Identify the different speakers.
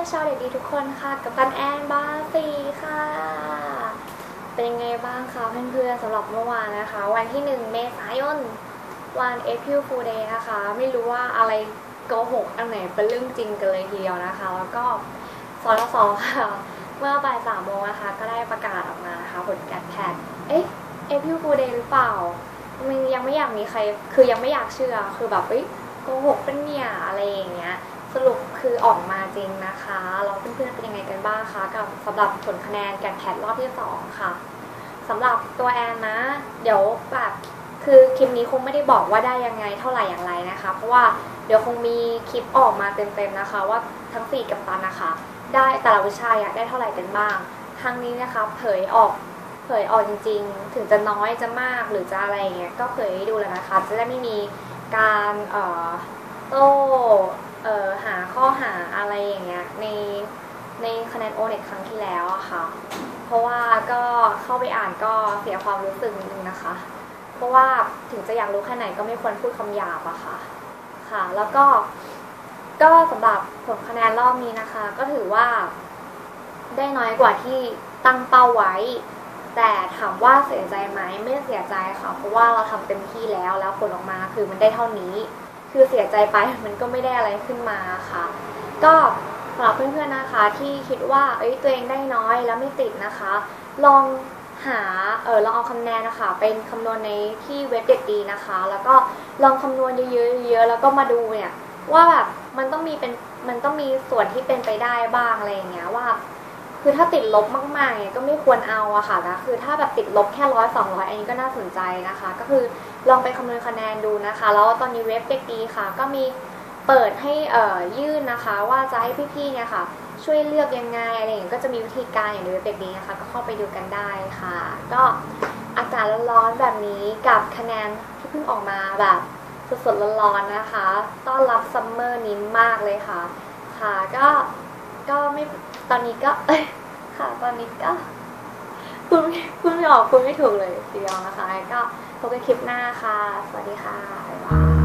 Speaker 1: ชาวเด็กดีทุกคนค่ะกับตันแอนบาสีค่ะ เป็นยังไงบ้างคะเพื่อนๆสำหรับเมื่อวานนะคะ วันที่ 1 เมษายนวัน April Fool Day นะคะ ไม่รู้ว่าอะไรโกหกอันไหนเป็นเรื่องจริงกันเลยทีเดียวนะคะ แล้วก็สรสอค่ะ เมื่อบ่ายสามโมงนะคะ ก็ได้ประกาศออกมานะคะ ผลการแพทย์เอ๊ะ April Fool Day หรือเปล่ามันยังไม่อยากมีใคร คือยังไม่อยากเชื่อคือแบบเอ้ยโกหกเป็นเนี่ยอะไรอย่างเงี้ย สรุปคือออกมาจริงนะคะแล้วเพื่อนๆเป็นยังไงกันบ้างคะกับสำหรับผลคะแนนแการแพทรอบที่สองค่ะสำหรับตัวแอนนะ เดี๋ยวแบบคือคลิปนี้คงไม่ได้บอกว่าได้ยังไงเท่าไหร่อย่างไรนะคะ เพราะว่าเดี๋ยวคงมีคลิปออกมาเต็มๆนะคะ ว่าทั้งสี่กับตันนะคะ ได้แต่ละวิชาอยากได้เท่าไหร่กันบ้าง ครั้งนี้นะคะเผยออกเผยออกจริง ๆ ถึงจะน้อยจะมากหรือจะอะไรอย่างเงี้ยก็เผยให้ดูแล้วนะคะ จะได้ไม่มีการเอ่อโต้เอ่อหาข้อหาอะไรอย่างเงี้ยในในโอเน็ตครั้งที่แล้วอะค่ะ เพราะว่าก็เข้าไปอ่านก็เสียความรู้สึกนิดนึงนะคะ เพราะว่าถึงจะอยากรู้แค่ไหนก็ไม่ควรพูดคำหยาบอะค่ะ ค่ะ แล้วก็ก็สำหรับผลคะแนนรอบนี้นะคะ ก็ถือว่า ได้น้อยกว่าที่ตั้งเป้าไว้ แต่ถามว่าเสียใจไหมไม่เสียใจค่ะ เพราะว่าเราทำเต็มที่แล้วแล้วผลออกมาคือมันได้เท่านี้ คือเสียใจไปมันก็ไม่ได้อะไรขึ้นมาค่ะ ก็ำหรับเพื่อนๆนะคะที่คิดว่าเอ้ยตัวเองได้น้อยแล้วไม่ติดนะคะ ลองหาเออลองเอาคะแนนนะคะเป็นคำนวณในที่เว็บเด็กดีนะคะ แล้วก็ลองคำนวณเยอะๆเยอะๆแล้วก็มาดูเนี่ยว่าแบบมันต้องมีเป็นมันต้องมีส่วนที่เป็นไปได้บ้างอะไรอย่างเงี้ยว่า คือถ้าติดลบมากๆเนี่ยก็ไม่ควรเอาอะค่ะนะคือถ้าแบบติดลบแค่ร้อยสองร้อยอันนี้ก็น่าสนใจนะคะ ก็คือลองไปคำนวณคะแนนดูนะคะ แล้วตอนนี้เว็บเด็กดีค่ะ ก็มี เปิดให้เอ่อยื่นนะคะ ว่าจะให้พี่ๆเนี่ยค่ะ ช่วยเลือกยังไงอะไรอย่างเงี้ยก็จะมีวิธีการอย่างในเว็บเด็กดีนะคะ ก็เข้าไปดูกันได้ค่ะ ก็อากาศร้อนๆแบบนี้กับคะแนนที่เพิ่งออกมาแบบสดๆร้อนๆนะคะ ต้อนรับซัมเมอร์นี้มากเลยค่ะ ค่ะก็ก็ไม่ตอนนี้ก็ค่ะตอนนี้ก็พูดไม่พูดไม่ออกพูดไม่ถูกเลยทีเดียวนะคะ ก็พบกันคลิปหน้าค่ะ สวัสดีค่ะบ๊ายบาย